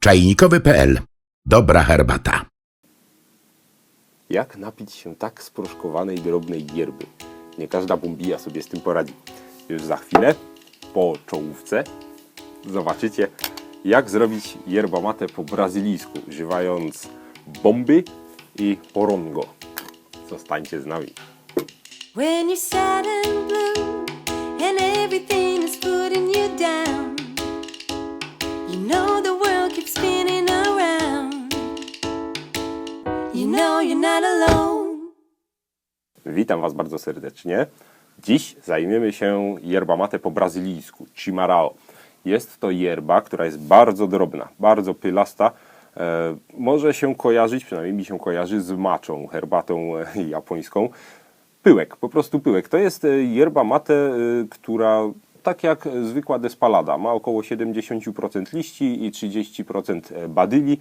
Czajnikowy.pl. Dobra herbata. Jak napić się tak sproszkowanej drobnej gierby? Nie każda bombija sobie z tym poradzi. Już za chwilę, po czołówce, zobaczycie, jak zrobić yerba mate po brazylijsku, używając bomby i porongo. Zostańcie z nami. When you're sad and blue and everything is putting you down, know you're not alone. Witam Was bardzo serdecznie. Dziś zajmiemy się yerba mate po brazylijsku, chimarao. Jest to yerba, która jest bardzo drobna, bardzo pylasta. E, może się kojarzyć, przynajmniej mi się kojarzy z maczą, herbatą e, japońską. Pyłek, po prostu pyłek. To jest e, yerba mate, która tak jak zwykła despalada, ma około 70% liści i 30% badyli.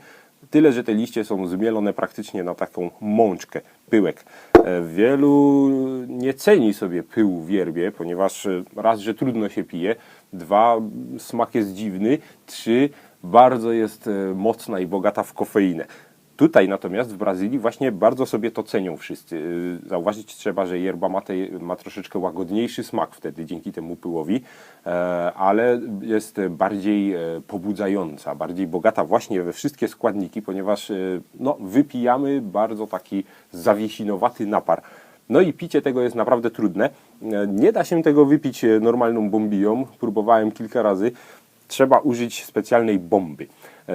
Tyle, że te liście są zmielone praktycznie na taką mączkę, pyłek. E, Wielu nie ceni sobie pyłu w yerbie, ponieważ e, raz, że trudno się pije, dwa, smak jest dziwny, trzy, bardzo jest e, mocna i bogata w kofeinę. Tutaj natomiast w Brazylii właśnie bardzo sobie to cenią wszyscy. Yy, Zauważyć trzeba, że yerba mate ma troszeczkę łagodniejszy smak wtedy dzięki temu pyłowi, e, ale jest bardziej e, pobudzająca, bardziej bogata właśnie we wszystkie składniki, ponieważ e, no, wypijamy bardzo taki zawiesinowaty napar. No i picie tego jest naprawdę trudne. Nie da się tego wypić normalną bombiją. Próbowałem kilka razy. Trzeba użyć specjalnej bomby.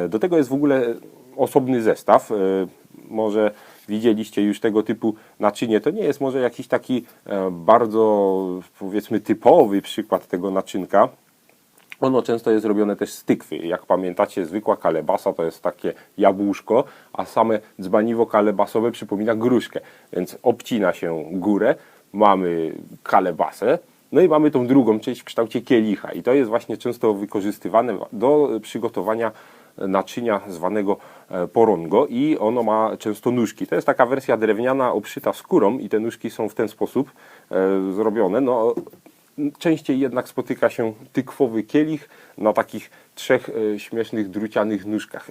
Do tego jest w ogóle osobny zestaw. E, Może widzieliście już tego typu naczynie. To nie jest może jakiś taki e, bardzo powiedzmy typowy przykład tego naczynka. Ono często jest robione też z tykwy. Jak pamiętacie, zwykła kalebasa to jest takie jabłuszko, a same dzbaniwo kalebasowe przypomina gruszkę. Więc obcina się górę, mamy kalebasę, no i mamy tą drugą część w kształcie kielicha. I to jest właśnie często wykorzystywane do przygotowania naczynia zwanego e, porongo i ono ma często nóżki. To jest taka wersja drewniana obszyta skórą i te nóżki są w ten sposób e, zrobione. No, Częściej jednak spotyka się tykwowy kielich na takich trzech e, śmiesznych drucianych nóżkach.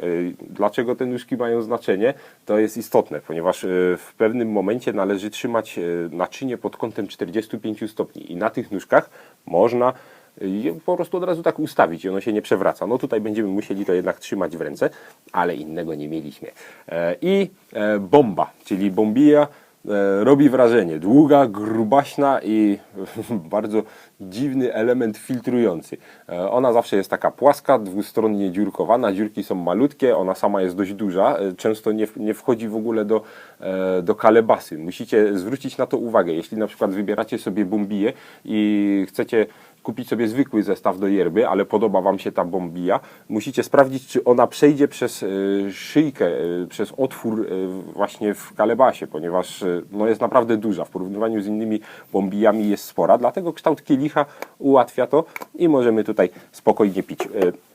Dlaczego te nóżki mają znaczenie? To jest istotne, ponieważ w pewnym momencie należy trzymać naczynie pod kątem 45 stopni i na tych nóżkach można je po prostu od razu tak ustawić i ono się nie przewraca. No tutaj będziemy musieli to jednak trzymać w ręce, ale innego nie mieliśmy. E, I e, bomba, czyli bombija e, robi wrażenie. Długa, grubaśna i bardzo dziwny element filtrujący. Ona zawsze jest taka płaska, dwustronnie dziurkowana, dziurki są malutkie, ona sama jest dość duża, często nie, nie wchodzi w ogóle do, do kalebasy. Musicie zwrócić na to uwagę. Jeśli na przykład wybieracie sobie bombiję i chcecie kupić sobie zwykły zestaw do yerby, ale podoba Wam się ta bombija, musicie sprawdzić, czy ona przejdzie przez e, szyjkę, e, przez otwór e, właśnie w kalebasie, ponieważ no, jest naprawdę duża. W porównaniu z innymi bombijami jest spora, dlatego kształt kielicha ułatwia to i możemy tutaj spokojnie pić.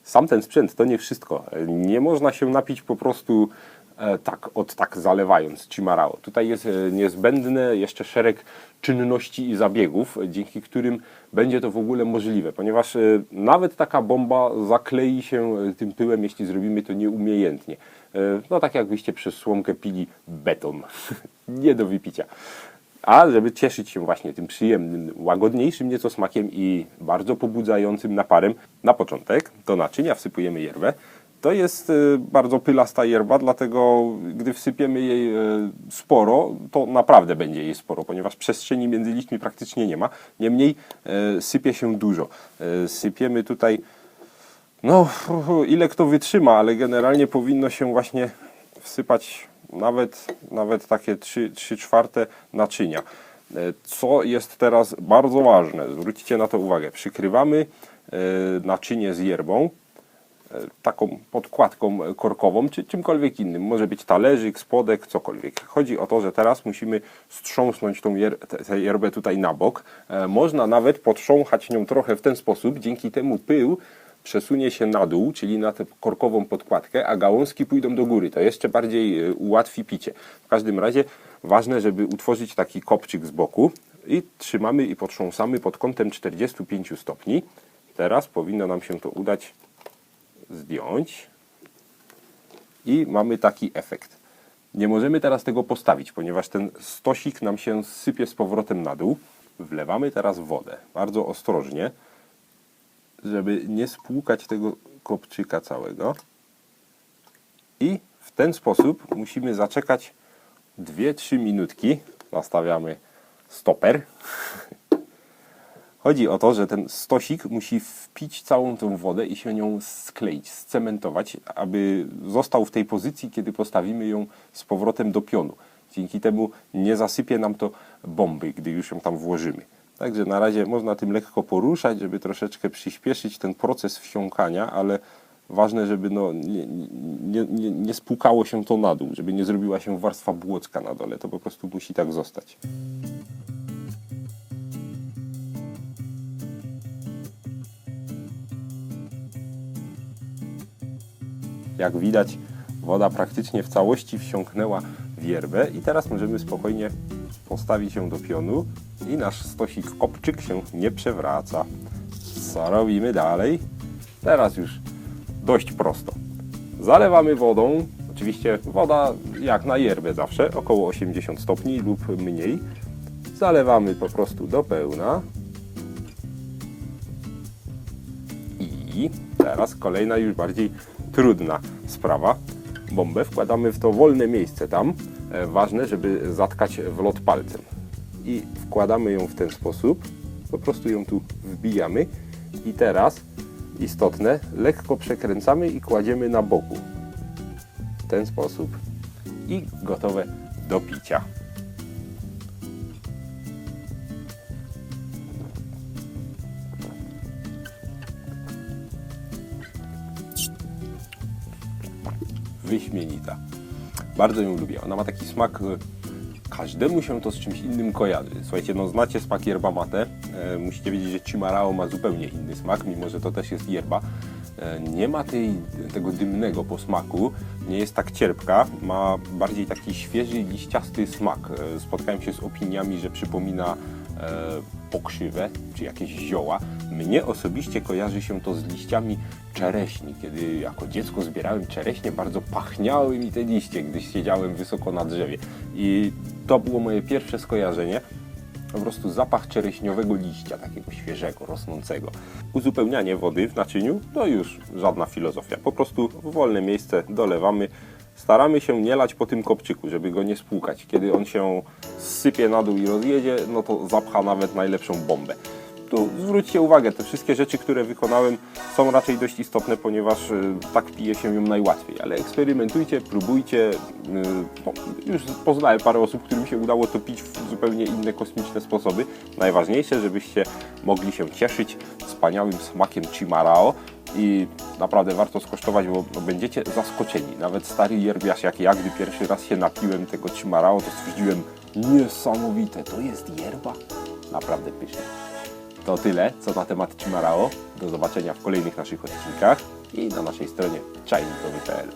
Sam ten sprzęt to nie wszystko. Nie można się napić po prostu tak, od tak zalewając chimarao. Tutaj jest e, niezbędny jeszcze szereg czynności i zabiegów, e, dzięki którym będzie to w ogóle możliwe, ponieważ e, nawet taka bomba zaklei się e, tym pyłem, jeśli zrobimy to nieumiejętnie. E, No tak jakbyście przez słomkę pili beton. Nie do wypicia. A żeby cieszyć się właśnie tym przyjemnym, łagodniejszym nieco smakiem i bardzo pobudzającym naparem, na początek do naczynia wsypujemy yerbę. To jest e, bardzo pylasta yerba, dlatego gdy wsypiemy jej e, sporo, to naprawdę będzie jej sporo, ponieważ przestrzeni między liśćmi praktycznie nie ma. Niemniej e, sypie się dużo. Sypiemy tutaj no, ile kto wytrzyma, ale generalnie powinno się właśnie wsypać nawet, nawet takie 3, 3 czwarte naczynia. Co jest teraz bardzo ważne, zwróćcie na to uwagę. Przykrywamy naczynie z yerbą, taką podkładką korkową, czy czymkolwiek innym. Może być talerzyk, spodek, cokolwiek. Chodzi o to, że teraz musimy strząsnąć tą jer, tę yerbę tutaj na bok. E, Można nawet potrząchać nią trochę w ten sposób, dzięki temu pył przesunie się na dół, czyli na tę korkową podkładkę, a gałązki pójdą do góry. To jeszcze bardziej e, ułatwi picie. W każdym razie ważne, żeby utworzyć taki kopczyk z boku i trzymamy i potrząsamy pod kątem 45 stopni. Teraz powinno nam się to udać zdjąć. i mamy taki efekt. Nie możemy teraz tego postawić, ponieważ ten stosik nam się sypie z powrotem na dół. Wlewamy teraz wodę, bardzo ostrożnie, żeby nie spłukać tego kopczyka całego. I w ten sposób musimy zaczekać 2-3 minutki. Nastawiamy stoper. Chodzi o to, że ten stosik musi wpić całą tą wodę i się nią skleić, scementować, aby został w tej pozycji, kiedy postawimy ją z powrotem do pionu. Dzięki temu nie zasypie nam to bomby, gdy już ją tam włożymy. Także na razie można tym lekko poruszać, żeby troszeczkę przyspieszyć ten proces wsiąkania, ale ważne, żeby no, nie, nie, nie, nie spłukało się to na dół, żeby nie zrobiła się warstwa błocka na dole. To po prostu musi tak zostać. Jak widać, woda praktycznie w całości wsiąknęła w yerbę i teraz możemy spokojnie postawić ją do pionu i nasz stosik kopczyk się nie przewraca. Co robimy dalej? Teraz już dość prosto. Zalewamy wodą, oczywiście woda jak na yerbę zawsze, około 80 stopni lub mniej. Zalewamy po prostu do pełna. I teraz kolejna już bardziej trudna sprawa. Bombę wkładamy w to wolne miejsce tam. E, Ważne, żeby zatkać wlot palcem. I wkładamy ją w ten sposób. Po prostu ją tu wbijamy. I teraz istotne, lekko przekręcamy i kładziemy na boku. W ten sposób. I gotowe do picia. Wyśmienita. Bardzo ją lubię. Ona ma taki smak, każdemu się to z czymś innym kojarzy. Słuchajcie, no znacie smak yerba mate. E, musicie wiedzieć, że cimarao ma zupełnie inny smak, mimo że to też jest yerba. E, nie ma tej, tego dymnego posmaku, nie jest tak cierpka, ma bardziej taki świeży, liściasty smak. E, spotkałem się z opiniami, że przypomina pokrzywę czy jakieś zioła. Mnie osobiście kojarzy się to z liściami czereśni. Kiedy jako dziecko zbierałem czereśnie, bardzo pachniały mi te liście, gdy siedziałem wysoko na drzewie. I to było moje pierwsze skojarzenie. Po prostu zapach czereśniowego liścia, takiego świeżego, rosnącego. Uzupełnianie wody w naczyniu to już żadna filozofia. Po prostu w wolne miejsce dolewamy. Staramy się nie lać po tym kopczyku, żeby go nie spłukać. Kiedy on się sypie na dół i rozjedzie, no to zapcha nawet najlepszą bombę. Tu zwróćcie uwagę, te wszystkie rzeczy, które wykonałem są raczej dość istotne, ponieważ y, tak pije się ją najłatwiej. Ale eksperymentujcie, próbujcie. y, po- Już poznałem parę osób, którym się udało to pić w zupełnie inne kosmiczne sposoby. Najważniejsze, żebyście mogli się cieszyć wspaniałym smakiem Chimarao i naprawdę warto skosztować, bo będziecie zaskoczeni. Nawet stary yerbiarz jak ja, gdy pierwszy raz się napiłem tego Chimarao, to stwierdziłem niesamowite, to jest yerba? Naprawdę pyszne. To tyle, co na temat Chimarao. Do zobaczenia w kolejnych naszych odcinkach i na naszej stronie czajnikowy.pl.